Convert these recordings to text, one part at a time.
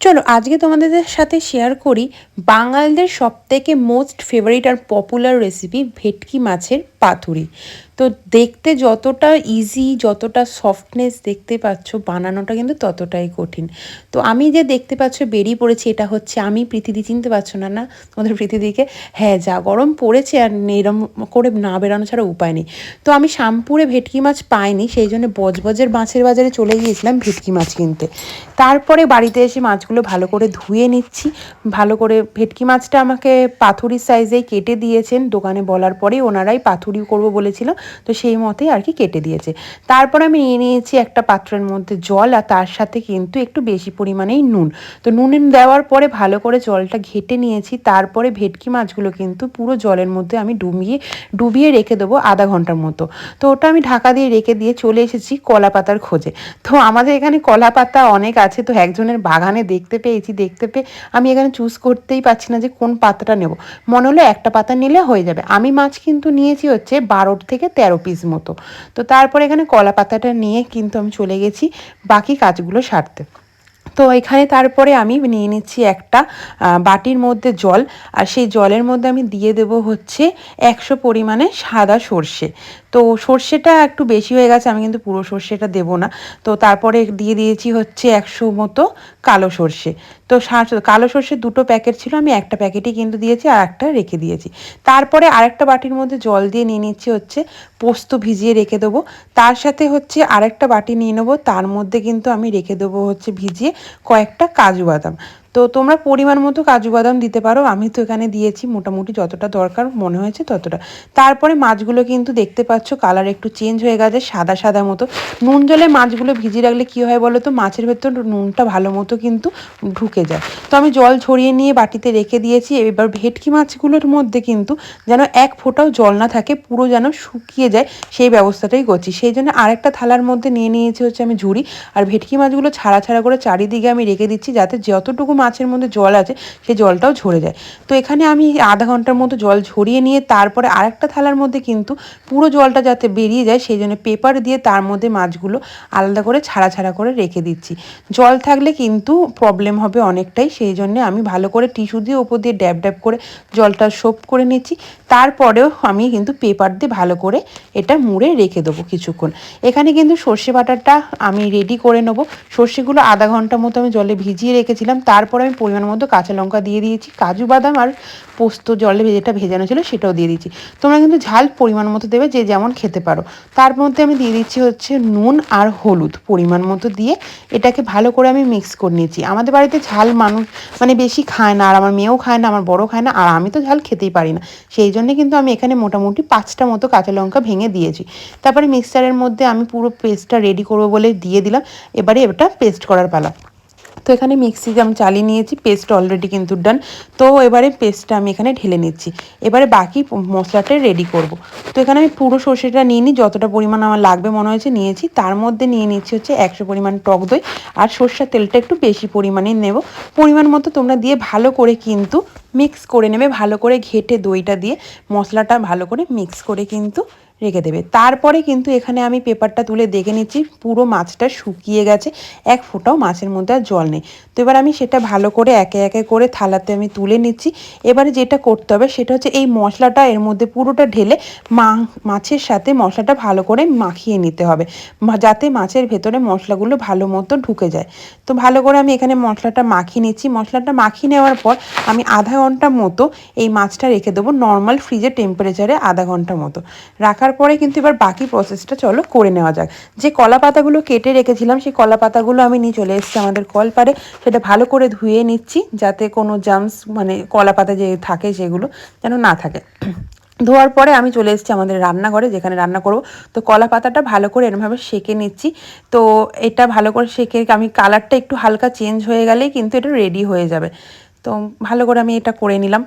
চলো আজকে তোমাদের সাথে শেয়ার করি বাঙালদের সবথেকে মোস্ট ফেভারিট আর পপুলার রেসিপি ভেটকি মাছের পাতুরি। তো দেখতে যতটা ইজি যতটা সফটনেস দেখতে পাচ্ছ, বানানোটা কিন্তু ততটাই কঠিন। তো আমি যে দেখতে পাচ্ছ, বেরিয়ে পড়েছি, এটা হচ্ছে আমি পৃথিবী চিনতে পারছ না না? তোমাদের পৃথিবীকে হ্যাঁ যা গরম পড়েছে আর এরম করে না বেরানো ছাড়া উপায় নেই। তো আমি শ্যামপুরে ভেটকি মাছ পাইনি, সেই জন্য বজবজের মাছের বাজারে চলে গিয়েছিলাম ভেটকি মাছ কিনতে। তারপরে বাড়িতে এসে মাছগুলো ভালো করে ধুয়ে নিচ্ছি। ভালো করে ভেটকি মাছটা আমাকে পাথুরির সাইজেই কেটে দিয়েছেন। দোকানে বলার পরেই ওনারাই পাথুরি করব বলেছিল। তো সেই মতেই আর কি কেটে দিয়েছে। তারপর আমি নিয়ে নিয়েছি একটা পাত্রের মধ্যে জল আর তার সাথে কিন্তু একটু বেশি পরিমাণেই নুন। তো নুন দেওয়ার পরে ভালো করে জলটা ঘেটে নিয়েছি, তারপরে ভেটকি মাছগুলো কিন্তু পুরো জলের মধ্যে আমি ডুবিয়ে ডুবিয়ে রেখে দেবো আধা ঘণ্টার মতো। তো ওটা আমি ঢাকা দিয়ে রেখে দিয়ে চলে এসেছি কলা পাতার খোঁজে। তো আমাদের এখানে কলা পাতা অনেক আছে, তো একজনের বাগানে দেখতে পেয়েছি, দেখতে পেয়ে আমি এখানে চুজ করতেই পারছি না যে কোন পাতাটা নেব। মনে হলো একটা পাতা নিলে হয়ে যাবে। আমি মাছ কিন্তু নিয়েছি হচ্ছে বারো থেকে তেরো পিস মতো। তো তারপরে এখানে কলা পাতাটা নিয়ে কিন্তু আমি চলে গেছি, বাকি কাজগুলো সারতে। তো এখানে তারপরে আমি নিয়ে নিচ্ছি একটা বাটির মধ্যে জল, আর সেই জলের মধ্যে আমি দিয়ে দেব হচ্ছে একশো পরিমাণে সাদা সর্ষে। তো সর্ষেটা একটু বেশি হয়ে গেছে, আমি কিন্তু পুরো সর্ষেটা দেবো না। তো তারপরে দিয়ে দিয়েছি হচ্ছে একশো মতো কালো সর্ষে। তো কালো সর্ষে দুটো প্যাকেট ছিল, আমি একটা প্যাকেটই কিন্তু দিয়েছি আর একটা রেখে দিয়েছি। তারপরে আরেকটা বাটির মধ্যে জল দিয়ে নিয়ে নিচ্ছি হচ্ছে পোস্ত ভিজিয়ে রেখে দেবো। তার সাথে হচ্ছে আরেকটা বাটি নিয়ে নেব, তার মধ্যে কিন্তু আমি রেখে দেবো হচ্ছে ভিজিয়ে কয়েকটা কাজু বাদাম। তো তোমরা পরিমাণ মতো কাজু বাদাম দিতে পারো। আমি তো এখানে দিয়েছি, মোটামুটি যতটা দরকার মনে হয়েছে ততটা। তারপরে মাছগুলো কিন্তু দেখতে পাচ্ছ কালার একটু চেঞ্জ হয়ে গেছে, সাদা সাদা মতো। নুন জলে মাছগুলো ভিজিয়ে রাখলে কী হয় বলো তো, মাছের ভেতর নুনটা ভালো মতো কিন্তু ঢুকে যায়। তো আমি জল ছড়িয়ে নিয়ে বাটিতে রেখে দিয়েছি, এবার ভেটকি মাছগুলোর মধ্যে কিন্তু যেন এক ফোঁটাও জল না থাকে, পুরো যেন শুকিয়ে যায়, সেই ব্যবস্থাটাই করছি। সেই জন্য আরেকটা থালার মধ্যে নিয়ে নিয়েছি হচ্ছে আমি ঝুড়ি। আর ভেটকি মাছগুলো ছাড়া ছাড়া করে চারিদিকে আমি রেখে দিচ্ছি, যাতে যতটুকু মাছের মধ্যে জল আছে, সেই জলটাও ঝরে যায়। তো এখানে আমি আধা ঘণ্টার মতো জল ঝরিয়ে নিয়ে তারপরে আরেকটা থালার মধ্যে কিন্তু পুরো জলটা যাতে বেরিয়ে যায়, সেই জন্য পেপার দিয়ে তার মধ্যে মাছগুলো আলাদা করে ছাড়া ছাড়া করে রেখে দিচ্ছি। জল থাকলে কিন্তু প্রবলেম হবে অনেকটাই, সেই জন্য আমি ভালো করে টিস্যু দিয়ে ওপর দিয়ে ড্যাব ড্যাব করে জলটা সোপ করে নিচ্ছি। তারপরেও আমি কিন্তু পেপার দিয়ে ভালো করে এটা মুড়ে রেখে দেবো কিছুক্ষণ। এখানে কিন্তু সর্ষে বাটারটা আমি রেডি করে নেব। সর্ষেগুলো আধা ঘণ্টা মতো আমি জলে ভিজিয়ে রেখেছিলাম তারপরে আমি পরিমাণ মতো কাঁচা লঙ্কা দিয়ে দিয়েছি, কাজু বাদাম আর পোস্ত জলে যেটা ভেজানো ছিল সেটাও দিয়ে দিয়েছি। তোমরা কিন্তু ঝাল পরিমাণ মতো দেবে, যে যেমন খেতে পারো। তার মধ্যে আমি দিয়ে দিচ্ছি হচ্ছে নুন আর হলুদ পরিমাণ মতো দিয়ে এটাকে ভালো করে আমি মিক্স করে নিয়েছি। আমাদের বাড়িতে ঝাল মানুষ মানে বেশি খায় না, আর আমার মেয়েও খায় না, আমার বড় খায় না, আর আমি তো ঝাল খেতেই পারি না। সেই জন্যে কিন্তু আমি এখানে মোটামুটি পাঁচটা মতো কাঁচা লঙ্কা ভেঙে দিয়েছি। তারপরে মিক্সারের মধ্যে আমি পুরো পেস্টটা রেডি করব বলে দিয়ে দিলাম। এবারে এটা পেস্ট করার পালা। তো এখানে মিক্সি আমি চালিয়ে নিয়েছি পেস্ট অলরেডি কিন্তু ডান তো এবারে পেস্টটা আমি এখানে ঢেলে নিচ্ছি। এবারে বাকি মশলাটা রেডি করব। তো এখানে আমি পুরো সর্ষেটা নিয়ে নিই, যতটা পরিমাণ আমার লাগবে মনে হয়েছে নিয়েছি। তার মধ্যে নিয়ে নিচ্ছি হচ্ছে একশো পরিমাণ টক দই। আর সর্ষের তেলটা একটু বেশি পরিমাণে নেব। পরিমাণ মতো তোমরা দিয়ে ভালো করে কিন্তু মিক্স করে নেবে, ভালো করে ঘেটে দইটা দিয়ে। মশলাটা ভালো করে মিক্স করে কিন্তু রেখে দেবে। তারপরে কিন্তু এখানে আমি পেপারটা তুলে দেখে নিচ্ছি, পুরো মাছটা শুকিয়ে গেছে, এক ফোঁটাও মাছের মধ্যে আর জল নেই। তো এবার আমি সেটা ভালো করে একে একে করে থালাতে আমি তুলে নিচ্ছি। এবারে যেটা করতে হবে সেটা হচ্ছে এই মশলাটা এর মধ্যে পুরোটা ঢেলে মা, মাছের সাথে মশলাটা ভালো করে মাখিয়ে নিতে হবে যাতে মাছের ভেতরে মশলাগুলো ভালো মতো ঢুকে যায়। তো ভালো করে আমি এখানে মশলাটা মাখিয়ে নিচ্ছি। মশলাটা মাখিয়ে নেওয়ার পর আমি আধা ঘণ্টা মতো এই মাছটা রেখে দেবো নর্মাল ফ্রিজের টেম্পারেচারে আধা ঘণ্টা মতো। রাখার তারপরে কিন্তু এবার বাকি প্রসেসটা চলো করে নেওয়া যাক। যে কলা পাতাগুলো কেটে রেখেছিলাম, সেই কলা পাতাগুলো আমি নিয়ে চলে এসেছি আমাদের কলপারে সেটা ভালো করে ধুয়ে নিচ্ছি যাতে কোনো জামস মানে কলা পাতা যে থাকে সেগুলো যেন না থাকে। ধোয়ার পরে আমি চলে এসেছি আমাদের রান্নাঘরে, যেখানে রান্না করব। তো কলা পাতাটা ভালো করে এরমভাবে সেকে নিচ্ছি। তো এটা ভালো করে সেকে আমি কালারটা একটু হালকা চেঞ্জ হয়ে গেলেই কিন্তু এটা রেডি হয়ে যাবে। তো ভালো করে আমি এটা করে নিলাম।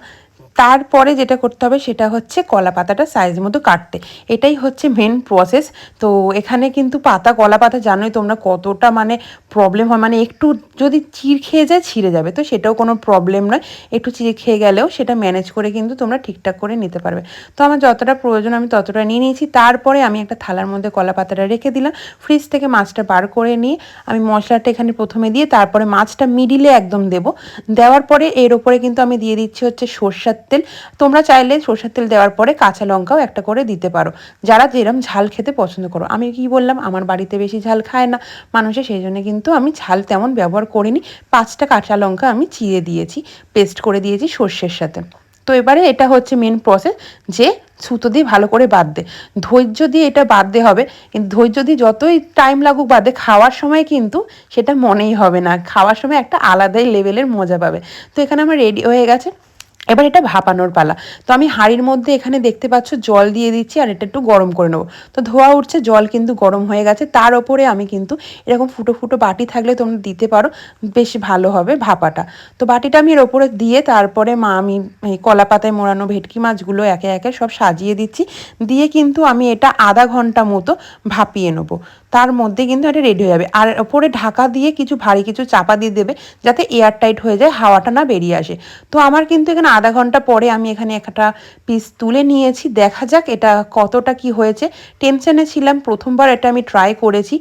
তারপরে যেটা করতে হবে সেটা হচ্ছে কলা পাতাটা সাইজ মতো কাটতে। এটাই হচ্ছে মেন প্রসেস তো এখানে কিন্তু পাতা, কলা পাতা, জানোই তোমরা কতটা মানে প্রবলেম হয়। মানে একটু যদি চির খেয়ে যায়, ছিঁড়ে যাবে। তো সেটাও কোনো প্রবলেম নয়। একটু চির খেয়ে গেলেও সেটা ম্যানেজ করে কিন্তু তোমরা ঠিকঠাক করে নিতে পারবে। তো আমার যতটা প্রয়োজন আমি ততটা নিয়ে নিয়েছি। তারপরে আমি একটা থালার মধ্যে কলা পাতাটা রেখে দিলাম। ফ্রিজ থেকে মাছটা বার করে নিয়ে আমি মশলাটা এখানে প্রথমে দিয়ে, তারপরে মাছটা মিডিলে একদম দেব। দেওয়ার পরে এর ওপরে কিন্তু আমি দিয়ে দিচ্ছি হচ্ছে সর্ষার তেল। তোমরা চাইলে সর্ষার তেল দেওয়ার পরে কাঁচা লঙ্কাও একটা করে দিতে পারো। যারা যেরম ঝাল খেতে পছন্দ করো। আমি কি বললাম? আমার বাড়িতে বেশি ঝাল খায় না মানুষে, সেই জন্য কিন্তু আমি ঝাল তেমন ব্যবহার করিনি। পাঁচটা কাঁচা লঙ্কা আমি চিড়ে দিয়েছি পেস্ট করে দিয়েছি সর্ষের সাথে। তো এবারে এটা হচ্ছে মেন প্রসেস যে সুতো দিয়ে ভালো করে বাঁধতে। ধৈর্য দিয়ে এটা বাঁধতে হবে, কিন্তু ধৈর্য দিয়ে যতই টাইম লাগুক বাদে খাওয়ার সময় কিন্তু সেটা মনেই হবে না। খাওয়ার সময় একটা আলাদাই লেভেলের মজা পাবে। তো এখানে আমার রেডি হয়ে গেছে। এবার এটা ভাপানোর পালা। তো আমি হাঁড়ির মধ্যে এখানে দেখতে পাচ্ছ জল দিয়ে দিচ্ছি আর এটা একটু গরম করে নেব। তো ধোয়া উঠছে, জল কিন্তু গরম হয়ে গেছে। তার ওপরে আমি কিন্তু এরকম ফুটো ফুটো বাটি থাকলে তোমরা দিতে পারো, বেশ ভালো হবে ভাপাটা। তো বাটিটা আমি এর ওপরে দিয়ে তারপরে মা আমি কলা পাতায় মোড়ানো ভেটকি মাছগুলো একে একে সব সাজিয়ে দিচ্ছি। দিয়ে কিন্তু আমি এটা আধা ঘণ্টা মতো ভাপিয়ে নেব। তার মধ্যে কিন্তু এটা রেডি হয়ে যাবে। আর ওপরে ঢাকা দিয়ে কিছু ভারী কিছু চাপা দিয়ে দেবে, যাতে এয়ার টাইট হয়ে যায়, হাওয়াটা না বেরিয়ে আসে। তো আমার কিন্তু এখানে আধা ঘণ্টা পরে আমি এখানে একটা পিস তুলে নিয়েছি। দেখা যাক এটা কতটা কি হয়েছে। টেনশনে ছিলাম, প্রথমবার এটা আমি ট্রাই করেছি।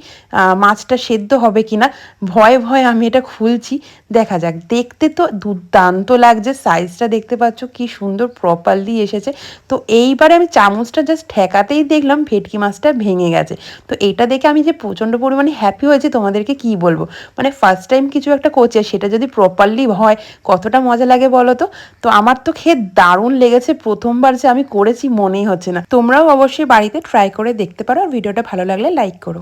মাছটা সেদ্ধ হবে কি না ভয়ে ভয়ে আমি এটা খুলছি। দেখা যাক, দেখতে তো দুর্দান্ত লাগছে। সাইজটা দেখতে পাচ্ছ, কি সুন্দর প্রপারলি এসেছে। তো এইবারে আমি চামচটা জাস্ট ঠেকাতেই দেখলাম, ভেটকি মাছটা ভেঙে গেছে। তো এটা দেখে আমি যে প্রচণ্ড পরিমাণে হ্যাপি হয়েছে, তোমাদেরকে কি বলব? মানে ফার্স্ট টাইম কিছু একটা করছে সেটা যদি প্রপারলি হয়, কতটা মজা লাগে বলো তো? তো আমার তো খেয়ে দারুণ লেগেছে, প্রথমবার যে আমি করেছি মনেই হচ্ছে না। তোমরাও অবশ্যই বাড়িতে ট্রাই করে দেখতে পারো, আর ভিডিওটা ভালো লাগলে লাইক করো।